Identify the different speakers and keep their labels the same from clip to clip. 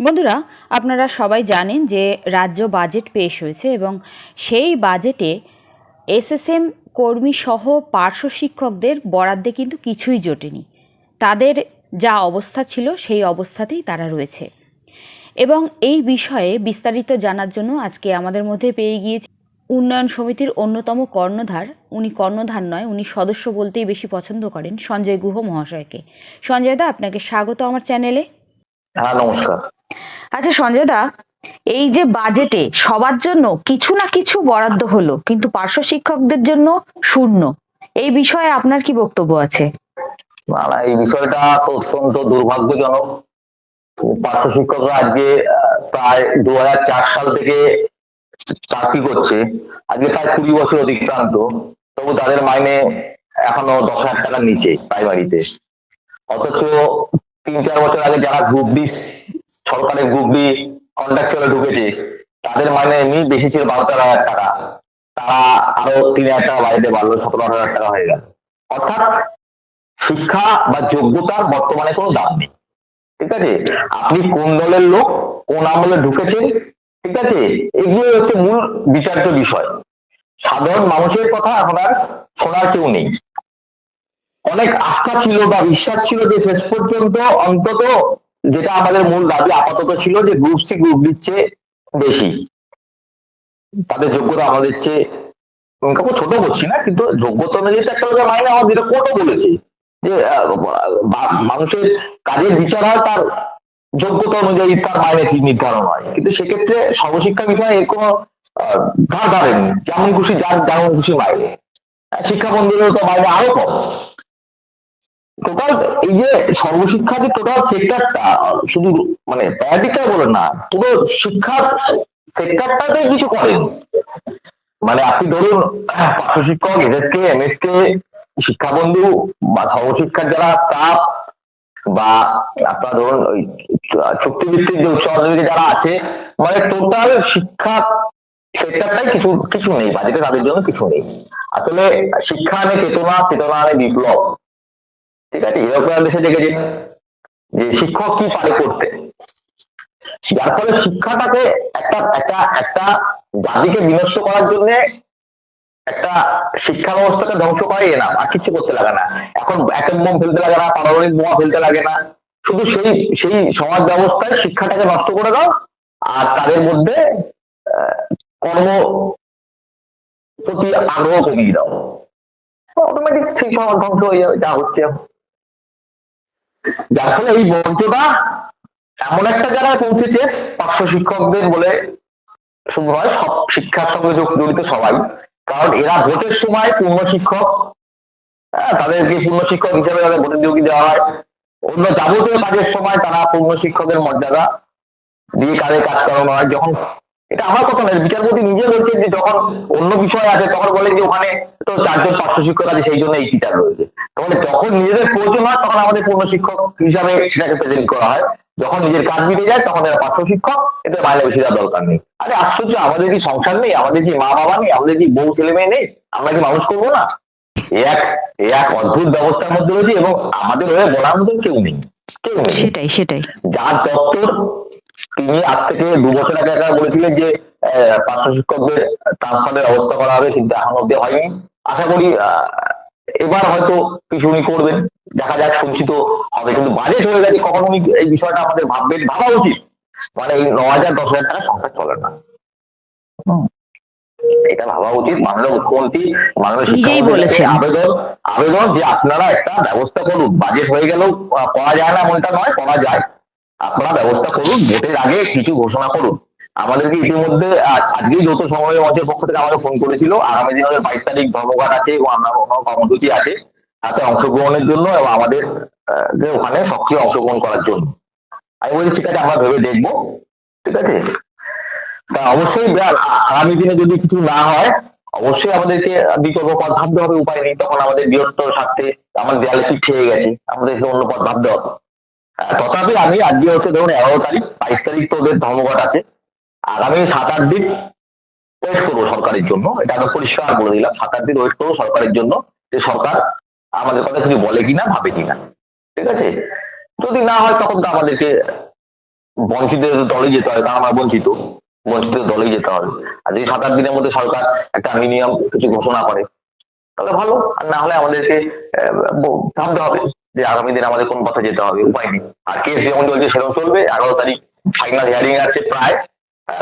Speaker 1: বন্ধুরা, আপনারা সবাই জানেন যে রাজ্য বাজেট পেশ হয়েছে এবং সেই বাজেটে এসএসএম কর্মী সহ পার্শ্ব শিক্ষকদের বরাদ্দে কিন্তু কিছুই জোটেনি। তাদের যা অবস্থা ছিল, সেই অবস্থাতেই তারা রয়েছে। এবং এই বিষয়ে বিস্তারিত জানার জন্য আজকে আমাদের মধ্যে পেয়ে গিয়েছে উন্নয়ন সমিতির অন্যতম কর্ণধার। উনি কর্ণধার নয়, উনি সদস্য বলতেই বেশি পছন্দ করেন সঞ্জয় গুহ মহাশয়কে। সঞ্জয় দা, আপনাকে স্বাগত আমার চ্যানেলে।
Speaker 2: হ্যাঁ নমস্কার।
Speaker 1: আচ্ছা সঞ্জয় দা, এই যে বাজেটে সবার জন্য কিছু না কিছু বরাদ্দ হলো, কিন্তু পার্শ্ব শিক্ষকদের জন্য শূন্য। এই বিষয়ে আপনার কি বক্তব্য আছে?
Speaker 2: এই বিষয়টা অত্যন্ত দুর্ভাগ্যজনক। পার্শ্ব শিক্ষকরা আজকে প্রায় দু হাজার চার সাল থেকে চাকরি করছে। আজকে প্রায় কুড়ি বছর অতিক্রান্ত। তবু তাদের মাইনে এখনও দশ হাজার টাকার নিচে প্রাইমারিতে অথচ তিন চার বছর আগে যারা গ্রুপ ডি সরকারের গ্রুপ ডি কন্ট্রাকচুয়ালে ঢুকেছে। তাদের মানে এমনি বেশি ছিল বারো তেরো হাজার টাকা। তারা আরও তিন হাজার টাকা বাড়িতে বাড়লো, সতেরো হাজার টাকা হয়ে গেল। অর্থাৎ শিক্ষা বা যোগ্যতার বর্তমানে কোনো দাম নেই। ঠিক আছে? আপনি কোন দলের লোক, কোন আমলে ঢুকেছেন, ঠিক আছে? এগুলো হচ্ছে মূল বিচার্য বিষয়। সাধারণ মানুষের কথা এখন আর শোনার কেউ নেই। অনেক আস্থা ছিল বা বিশ্বাস ছিল যে শেষ পর্যন্ত অন্তত যেটা আমাদের মূল দাবি আপাতত ছিল যে গ্রুপ সি গ্রুপ দিচ্ছে বেশি। তাদের যোগ্যতা আমাদের চেয়ে কাউকে ছোট করছি না, কিন্তু যোগ্যতা অনুযায়ী তো একটা মাইনে আমার যেটা কোর্টও বলেছে, যে মানুষের কাজের বিচার হয়, তার যোগ্যতা অনুযায়ী তার মাইনে নির্ধারণ হয়। কিন্তু সেক্ষেত্রে সর্বশিক্ষা বিষয়ে এর কোনো ধার ধারেনি, যেমন খুশি যার, যেমন খুশি মাইনে। শিক্ষা বন্ধুদের তো মাইনে আরও কম। টোটাল এই যে সর্বশিক্ষা যে টোটাল সেক্টরটা শুধু মানে প্যারাডিক্টার বলে না, পুরো শিক্ষার সেক্টরটাতে কিছু করেন। মানে আপনি ধরুন পার্শ্ব শিক্ষক এসএসকে এমএসকে শিক্ষাবন্ধু বা সর্বশিক্ষার যারা স্টাফ বা আপনার ধরুন ওই চুক্তিভিত্তিক যে উচ্চ যারা আছে মানে টোটাল শিক্ষা সেক্টরটাই কিছু কিছু নেই বাজেটে তাদের জন্য কিছু নেই। আসলে শিক্ষা আনে চেতনা চেতনা আনে বিপ্লব। ঠিক আছে? দেশে দেখেছি যে শিক্ষক কি পারে করতে। যার ফলে শিক্ষাটাকে একটা একটা একটা জাতিকে বিনষ্ট করার জন্য একটা শিক্ষা ব্যবস্থাকে ধ্বংস করাই না আর কিছু করতে লাগে না। এখন অ্যাটম বোম ফেলতে লাগে না, পারমাণবিক বোমা ফেলতে লাগে না। শুধু সেই সেই সমাজ ব্যবস্থায় শিক্ষাটাকে নষ্ট করে দাও, আর তাদের মধ্যে কর্ম প্রতি আগ্রহ কমিয়ে দাও। অটোমেটিক সেই সমাজ ধ্বংস হয়ে যাবে, যা হচ্ছে। যার ফলে এই মঞ্চটা এমন একটা জায়গায় পৌঁছেছে পার্শ্ব শিক্ষকদের বলে শুধু নয় সব শিক্ষার সঙ্গে জড়িত সবাই। কারণ এরা ভোটের সময় পূর্ণ শিক্ষক। হ্যাঁ, তাদেরকে পূর্ণ শিক্ষক হিসেবে তাদের ভোটের যোগী দেওয়া হয়। অন্য যাবতীয় কাজের সময় তারা পূর্ণ শিক্ষকের মর্যাদা দিয়ে কাজে কাজ করানো হয়। যখন এটা আমার কথা নয় বিচারপতি নিজে বলছেন যে যখন অন্য বিষয় আছে তখন বলে যে ওখানে তো চারজন পার্শ্ব শিক্ষক আছে সেই জন্য এই টিচার রয়েছে। তাহলে যখন নিজেদের প্রয়োজন হয় তখন আমাদের পূর্ণ শিক্ষক হিসাবে সেটাকে প্রেজেন্ট করা হয়। যখন নিজের কাজ মিটে যায় তখন এরা পার্শ্ব শিক্ষক এদের মাইনে বেশি দেওয়ার দরকার নেই। আরে আশ্চর্য আমাদের কি সংসার নেই? আমাদের কি মা বাবা নেই? আমাদের কি বউ ছেলে মেয়ে নেই? আমরা কি মানুষ করব না? এক এক অদ্ভুত ব্যবস্থার মধ্যে রয়েছে এবং আমাদের হয়ে বলার মতো কেউ নেই। কেউ নেই।
Speaker 1: সেটাই সেটাই।
Speaker 2: যার দপ্তর তিনি আজ থেকে দু বছর আগে একবার বলেছিলেন যে পার্শ্ব শিক্ষকদের ট্রান্সফারের ব্যবস্থা করা হবে কিন্তু এখন অব্দি হয়নি। আশা করি এবার হয়তো কিছু উনি করবেন। দেখা যাক সঞ্চিত হবে। কিন্তু বাজেট হয়ে গেছে কখন উনি এই বিষয়টা আমাদের ভাববেন ভাবা উচিত। মানে এই ন হাজার দশ হাজার টাকা সংসার চলে না। এটা ভাবা উচিত। মাননীয় মুখ্যমন্ত্রী মাননীয় কাছে আবেদন আবেদন যে আপনারা একটা ব্যবস্থা করুন। বাজেট হয়ে গেলেও করা যায় না এমনটা নয় করা যায়। আপনারা ব্যবস্থা করুন, ভোটের আগে কিছু ঘোষণা করুন। আমাদেরকে ইতিমধ্যে আজ- আজকেই যৌথ সমবায় মঞ্চের পক্ষ থেকে আমাদের ফোন করেছিল। আগামী দিনে আমাদের বাইশ তারিখ ধর্মঘাট আছে এবং অন্যান্য অন্য কর্মসূচি আছে। তাতে অংশগ্রহণের জন্য এবং আমাদের ওখানে সক্রিয় অংশগ্রহণ করার জন্য। আমি বলছি, ঠিক আছে, আমরা ভেবে দেখব। ঠিক আছে? তা অবশ্যই আগামী দিনে যদি কিছু না হয়, অবশ্যই আমাদেরকে বিকল্প পথ ভাবতে হবে, উপায় নেই। তখন আমাদের বৃহত্তর স্বার্থে আমাদের দেয়ালে খেয়ে গেছে। আমাদেরকে অন্য পথ ভাবতে হবে। তথাপি আমি আজকে হচ্ছে ধরুন এগারো তারিখ, বাইশ তারিখ তো ওদের ধর্মঘট আছে। আগামী সাত আট দিন ওয়েট করব সরকারের জন্য। এটা আমি পরিষ্কার বলে দিলাম। সাত আট দিন ওয়েট করব সরকারের জন্য যে সরকার আমাদের কথা কিছু বলে কিনা, ভাবে কিনা। ঠিক আছে? যদি না হয় তখন তো আমাদেরকে বঞ্চিতের দলে যেতে হয় কারণ আমরা বঞ্চিত। বঞ্চিতের দলেই যেতে হবে। আর যদি সাত আট দিনের মধ্যে সরকার একটা মিনিমাম কিছু ঘোষণা করে, তাহলে ভালো। আর না হলে আমাদেরকে ভাবতে হবে। যে আগামী দিনে আমাদের কোন পথে যেতে হবে, উপায় নেই। আর কেস যেমন চলছে সেরকম চলবে। এগারো তারিখ ফাইনাল হিয়ারিং আছে প্রায়।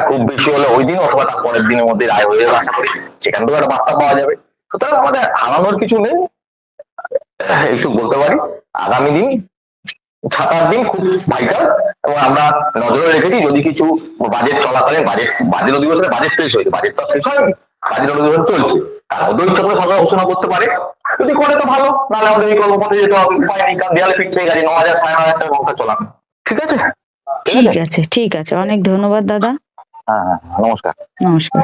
Speaker 2: খুব বেশি হলে ওই দিন অথবা তার পরের দিনের মধ্যে রায় হয়ে যাবে, আশা করি। সেখান থেকে একটা বার্তা পাওয়া যাবে। সুতরাং আমাদের হারানোর কিছু নেই। একটু বলতে পারি, আগামী দিন সাত আট দিন খুব ভাইটাল এবং আমরা নজরে রেখেছি, যদি কিছু বাজেট চলাকালীন বাজেট বাজেট অধিবেশনে বাজেট শেষ হয়েছে বাজেট তো শেষ হয়নি বাজেট অধিবেশন চলছে। তার মধ্যে ইচ্ছা করে সরকার ঘোষণা করতে পারে। যদি করে তো ভালো নাহলে আমাদের এই কর্মপথে যেতে হবে। উপায় নেই কারণ দেয়ালে পিঠ থেকে গেছে ন হাজার সাড়ে ন হাজার টাকা সংখ্যা চলানো ঠিক আছে?
Speaker 1: ঠিক আছে ঠিক আছে। অনেক ধন্যবাদ দাদা।
Speaker 2: হ্যাঁ হ্যাঁ নমস্কার।
Speaker 1: নমস্কার।